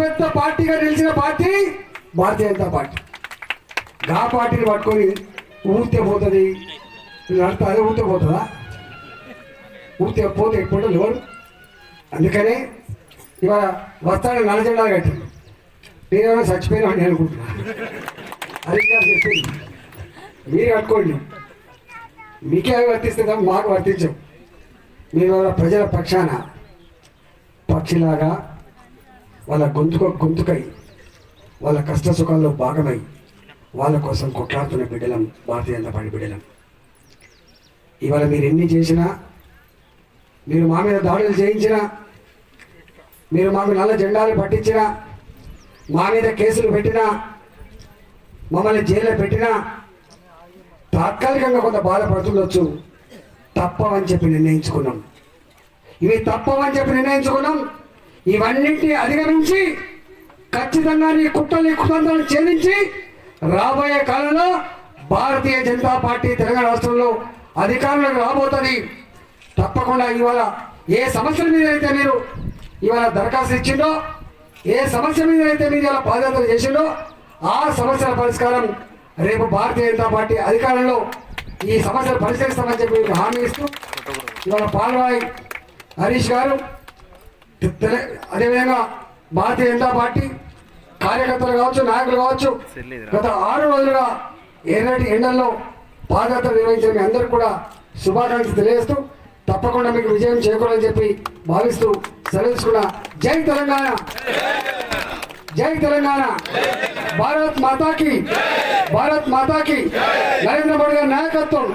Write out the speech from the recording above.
అతిపెద్ద పార్టీగా నిలిచిన పార్టీ భారతీయ జనతా పార్టీ. గా పార్టీని పట్టుకొని ఊరితే పోతుంది. నడితే అదే ఊరితే పోతుందా? ఊరితే పోతే ఎప్పుడు ఎవరు? అందుకనే ఇవాళ వస్తాడు నలజెండా జెండా కట్టి నేనేమైనా చచ్చిపోయినా అని అనుకుంటున్నా. అది చెప్పింది మీరు కట్టుకోండి. మీకే అవి వర్తిస్తుందా? మాకు వర్తించం మీరు ప్రజల పక్షాన పక్షిలాగా వాళ్ళ గొంతుక గొంతుకై వాళ్ళ కష్ట సుఖాల్లో భాగమై వాళ్ళ కోసం కొట్లాడుతున్న బిడ్డలం భారతీయ జనతా పార్టీ బిడ్డలం. ఇవాళ మీరు ఎన్ని చేసినా మీరు మా మీద దాడులు చేయించినా మీరు మాకు నల్ల జెండాలు పట్టించినా మా మీద కేసులు పెట్టినా మమ్మల్ని జైల్లో పెట్టినా తాత్కాలికంగా కొంత బాధపడుతుండొచ్చు. తప్పవని చెప్పి నిర్ణయించుకున్నాం. ఇవి తప్పవని చెప్పి నిర్ణయించుకున్నాం. ఇవన్నింటినీ అధిగమించి ఖచ్చితంగా నీ కుట్రని కుతంత్రాలు ఛేదించి రాబోయే కాలంలో భారతీయ జనతా పార్టీ తెలంగాణ రాష్ట్రంలో అధికారంలోకి రాబోతుంది. తప్పకుండా ఇవాళ ఏ సమస్యల మీద అయితే మీరు ఇవాళ దరఖాస్తు ఇచ్చిండో ఏ సమస్య మీద అయితే మీరు ఇలా పాదయాత్ర చేసిండో ఆ సమస్యల పరిష్కారం రేపు భారతీయ జనతా పార్టీ అధికారంలో ఈ సమస్యలు పరిష్కరిస్తామని చెప్పి మీకు హామీ ఇస్తూ ఇవాళ పాల్వాయి హరీష్ గారు అదేవిధంగా భారతీయ జనతా పార్టీ కార్యకర్తలు కావచ్చు నాయకులు కావచ్చు గత ఆరు రోజులుగా ఎర్రటి ఎండల్లో పాదయాత్ర నిర్వహించిన మీ అందరికీ కూడా శుభాకాంక్షలు తెలియజేస్తూ తప్పకుండా మీకు విజయం చేకూరని చెప్పి భావిస్తూ సెలవుకున్న జై తెలంగాణ. జై తెలంగాణ. భారత్ మాతాకి భారత్ మాతాకి నరేంద్ర మోడీ గారి నాయకత్వం.